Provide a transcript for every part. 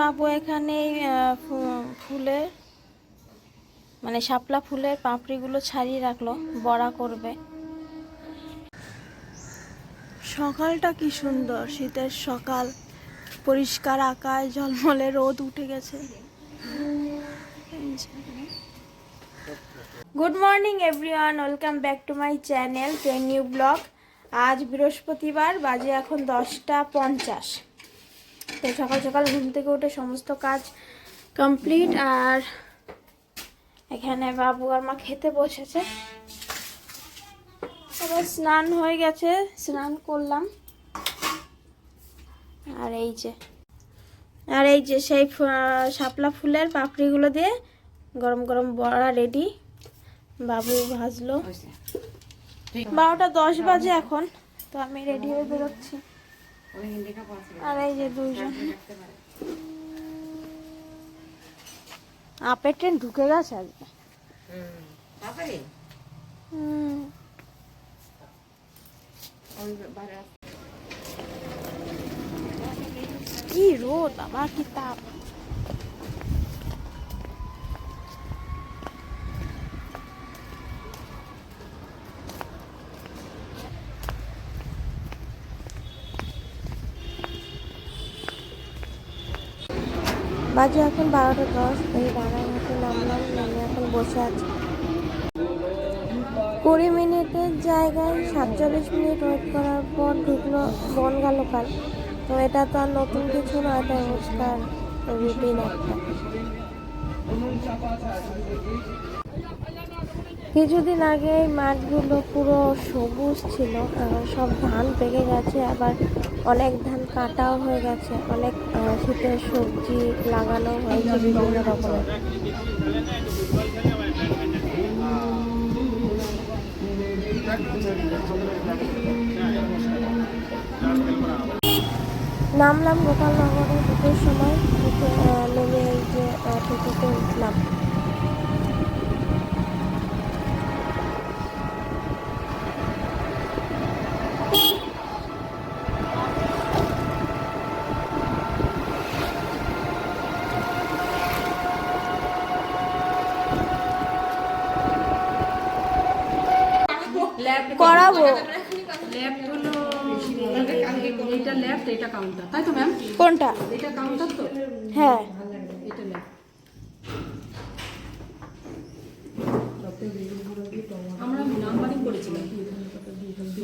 বাবু এখানে আহ, ফু- ফুলের মানে শাপলা ফুলের পাপড়িগুলো ছাড়িয়ে রাখল বড়া করবে। সকালটা কি সুন্দর শীতের সকাল পরিষ্কার আকাশ ঝলমলে রোদ উঠে গেছে। Good morning everyone welcome back to my channel to new blog আজ বৃহস্পতিবার বাজে এখন দশটা পঞ্চাশ। তো সকাল সকাল ঘুম থেকে উঠে সমস্ত কাজ কমপ্লিট আর এখানে বাবু আর মা খেতে বসেছে। এবার স্নান হয়ে গেছে স্নান করলাম। আর এই যে আর এই যে সেই শাপলা ফুলের পাপড়িগুলো দিয়ে গরম গরম বড়া রেডি বাবু ভাজলো। বারোটা দশ বাজে এখন তো আমি রেডি হয়ে বেরোচ্ছি। আর এই যে দুইজন। আপের ট্রেন ঢুকে গেছে আজকে। কি রোদ আমার কি তাপ। বাজে এখন বারোটা দশ, এই রানার মতো নামলাম, নামে এখন বসে আছি। কুড়ি মিনিটের জায়গায় সাতচল্লিশ মিনিট ওয়েট করার পর ঢুকলো বনগালোকাল তো এটা তো আর নতুন কিছু নয় এটা রুটিন একটা। কিছুদিন আগে মাঠগুলো পুরো সবুজ ছিল সব ধান পেকে গেছে, আবার অনেক ধান কাটাও হয়ে গেছে, অনেক শীতের সবজি লাগানো হয়েছে বিভিন্ন রকমের। নামলাম গোপালনগরে দুটোর সময় নেমে এই যে টোটোতে উঠলাম। করাবো লেফট হলো এইটা লেফট এটা কাউন্টার তাই তো ম্যাম কোনটা? এটা কাউন্টার তো? হ্যাঁ। এটা লেফট আমরা নাম্বারিং করেছিলাম।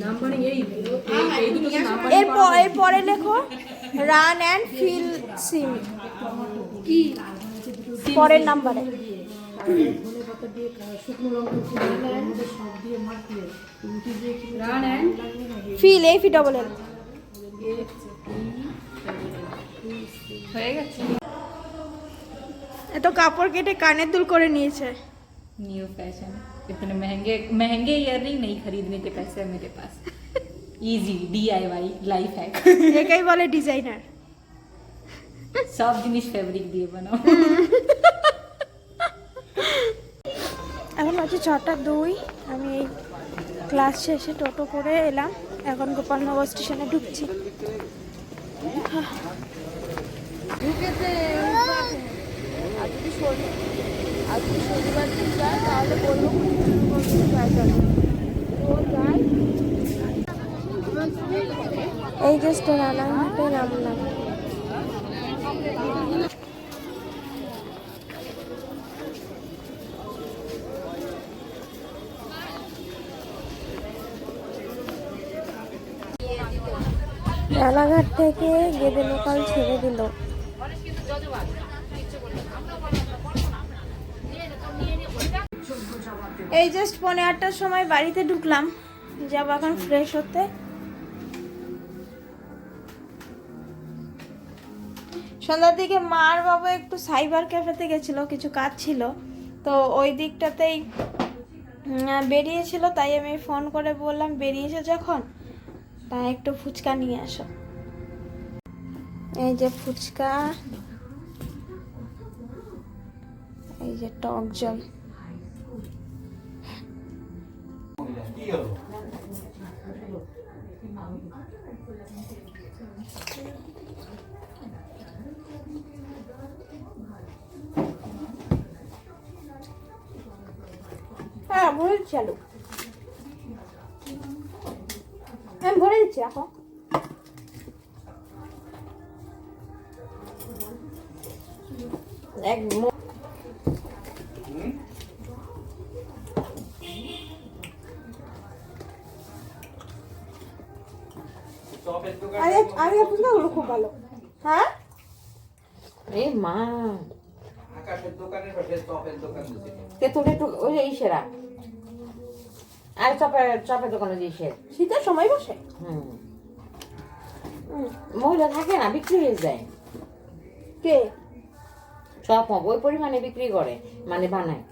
নাম্বারিং এই এই- এই দুটো নাম্বারিং এর প- লেখো রান অ্যান্ড ফিল সিম কি? পরের নাম্বারে run and fill F E double L হয়ে গেছে এত কাপড় কেটে কানের দুল করে নিয়েছে न्यू फैशन इतने महंगे महंगे इयररिंग नहीं खरीदने के पैसे है मेरे पास इजी डीआईवाई लाइफ है একাই বলে ডিজাইনার सब जिनिस फैब्रिक दिए बनाओ এখন হচ্ছে ছটা দুই। আমি এই ক্লাস শেষে টোটো করে এলাম। এখন গোপালনগর স্টেশনে ঢুকছি। এই যে জাস্ট রানাঘাটে নামলাম রানাঘাট থেকে গেদে লোকাল ছেড়ে দিল। এই জাস্ট পৌনে আটটার সময় বাড়িতে ঢুকলাম। যাব এখন ফ্রেশ হতে। সন্ধ্যার দিকে মা আর বাবা একটু সাইবার ক্যাফেতে গেছিল, কিছু কাজ ছিল। তো ওই দিকটাতেই বেরিয়েছিল, তাই আমি ফোন করে বললাম, বেরিয়েছে যখন? তা একটু ফুচকা নিয়ে আসো। এই যে ফুচকা, এই যে টক জল। হ্যাঁ বলছি চালু আমি ভরে দিচ্ছি রাখো। এক আরে আরে ফুচকাগুলো খুব ভালো। হ্যাঁ? এ মা। আকাশের দোকানের পাশে চপের দোকান দিছে তেঁতুল একটু ওই যে ইসেরা। আর চপের চপের দোকানে যে ইসের শীতের সময় বসে। হুম। হুম। মহিলা থাকে না বিক্রি হয়ে যায়। কে? চপ ওই পরিমাণে বিক্রি করে মানে বানায়।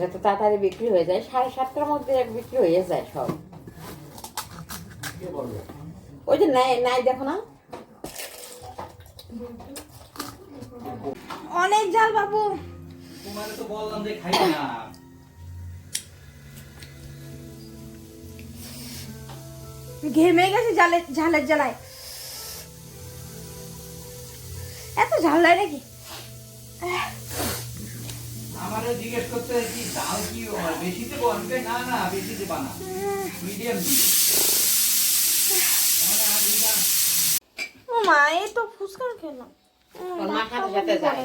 যত তাড়াতাড়ি বিক্রি হয়ে যায় সাড়ে সাতটার মধ্যে এক বিক্রি হয়ে যায় সব। ওই যে নাই নাই দেখো না। অনেক ঝাল বাবু। তোমারে তো বললাম যে খাই না। ঘেমে গেছে জালে ঝালের জ্বালায়। এত ঝাল লাগে নাকি? আমারও জিজ্ঞেস করতে কি কি হয়? বানবে? না না বানা। মিডিয়াম ও মা এই তো খেলাম। সাথে? যায়।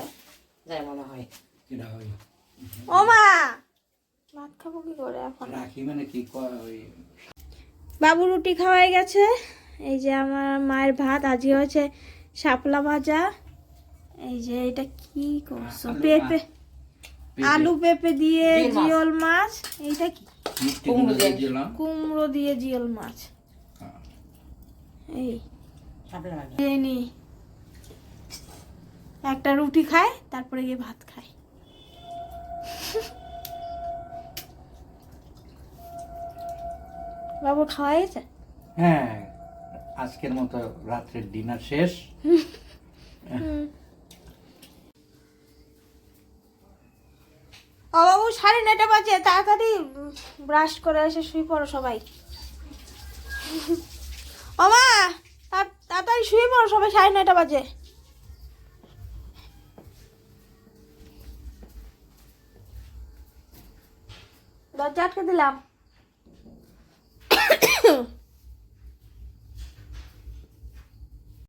যায় মনে হয়। কিনা হয়। ও মা ভাত খাব কি করে এখন? রাখি মানে কি কয় বাবু রুটি খাওয়াই গেছে। এই যে আমার মায়ের ভাত আজকে হয়েছে শাপলা ভাজা। এই যে এটা কি করছ? পেঁপে আলু পেঁপে দিয়ে জিওল মাছ। এইটা কি? কুমড়ো দিয়ে দিয়ে। কুমড়ো দিয়ে জিওল মাছ। এই। সাপলা ভাজা। একটা রুটি খায় তারপরে গিয়ে ভাত খায়। বাবু খাওয়া গেছে হ্যাঁ আজকের মতো রাত্রের ডিনার শেষ। ও বাবু সাড়ে নয়টা বাজে তাড়াতাড়ি ব্রাশ করে এসে শুয়ে পড়ো সবাই। ও মা তা- তাড়াতাড়ি শুয়ে পড়ো সবাই সাড়ে নয়টা বাজে। দরজা আটকে দিলাম। Mano,